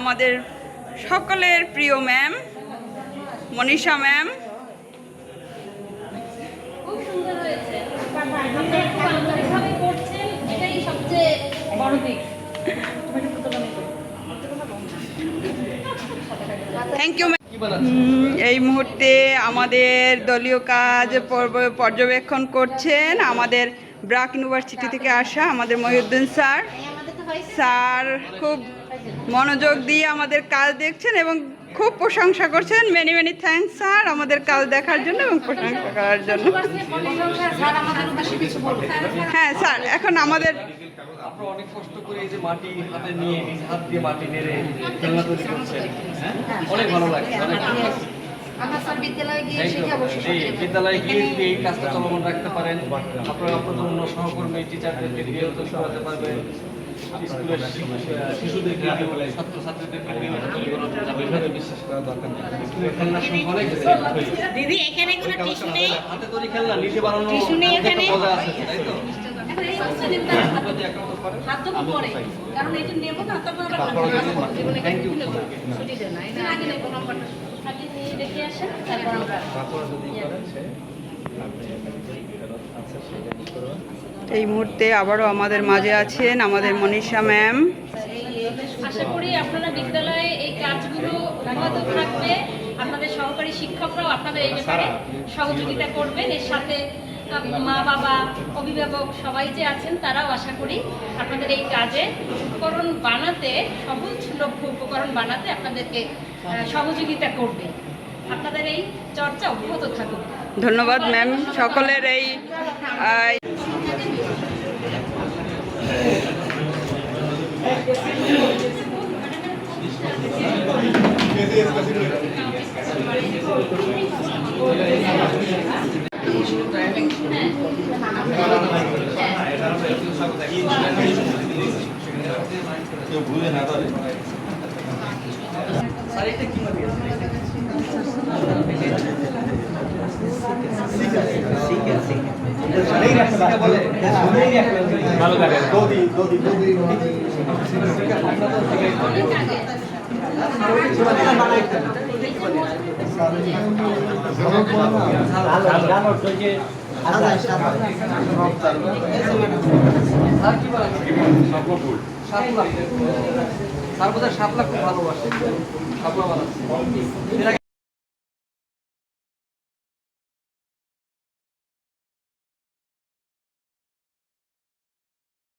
আমাদের সকলের প্রিয় ম্যাম মনীষা ম্যাম। খুব সুন্দর হয়েছে। আপনারা খুব আন্তরিকভাবে করছেন এটাই সবচেয়ে বড় দিক। থ্যাংক ইউ এই মুহূর্তে আমাদের দলীয় কাজ পর্যবেক্ষণ করছেন আমাদের ব্রাক ইউনিভার্সিটি থেকে আসা আমাদের মহিউদ্দিন স্যার। স্যার খুব মনোযোগ দিয়ে আমাদের কাজ দেখছেন এবং খুব প্রশংসা করছেন। মেনি মেনি থ্যাঙ্কস স্যার, আমাদের কাজ দেখার জন্য এবং প্রশংসা করার জন্য। হ্যাঁ স্যার, এখন আমাদের অনেক কষ্ট করে এই যে মাটি হাতে নিয়ে হাত দিয়ে মাটি নেড়ে খেলনা তৈরি করছেন হ্যাঁ? অনেক ভালো লাগছে বিদ্যালয়ে গিয়ে এই কাজটা চলমান রাখতে পারেন, আপনারা অন্য সহকর্মী টিচারদেরকে দিয়ে পারবেন। স্কুলের শি- শিশুদেরকে দিয়েও, ছাত্রছাত্রীদেরকে দিয়েও তৈরি করানো যাবে। এভাবে বিশ্বাস করা দরকার স্কুলের খেলনার সংখ্যা অনেক দিদি এখানে কোনো টিস্যু নেই? হাতে তৈরি খেলনা নিজে বানানো টিস্যু নেই এখানে? মজা আছে তাই তো? যদি করেন কারণ এটা নেব না তারপর আবার থ্যাংক ইউ আগে নেব। নম্বরটা। আগে নিয়ে আসেন তারপর আমরা এই মুহূর্তে আবারও আমাদের মাঝে আছেন আমাদের মনীষা ম্যাম। আশা করি আপনারা বিদ্যালয়ে এই কাজগুলো অব্যাহত থাকবে। আপনাদের সহকারী শিক্ষকরাও আপনাদের এই ব্যাপারে সহযোগিতা করবেন। এর সাথে মা বাবা অভিভাবক সবাই যে আছেন তারাও আশা করি আপনাদের এই কাজে উপকরণ বানাতে সহজলভ্য উপকরণ বানাতে আপনাদেরকে সহযোগিতা করবে। আপনাদের এই চর্চা অব্যাহত থাকুক। ধন্যবাদ ম্যাম। সকলের এই আহ, স্যার এটা কি মানে স্যার কি বলে সাত লাখ সাত লাখ ভালোবাসে। সাপলা বানাচ্ছে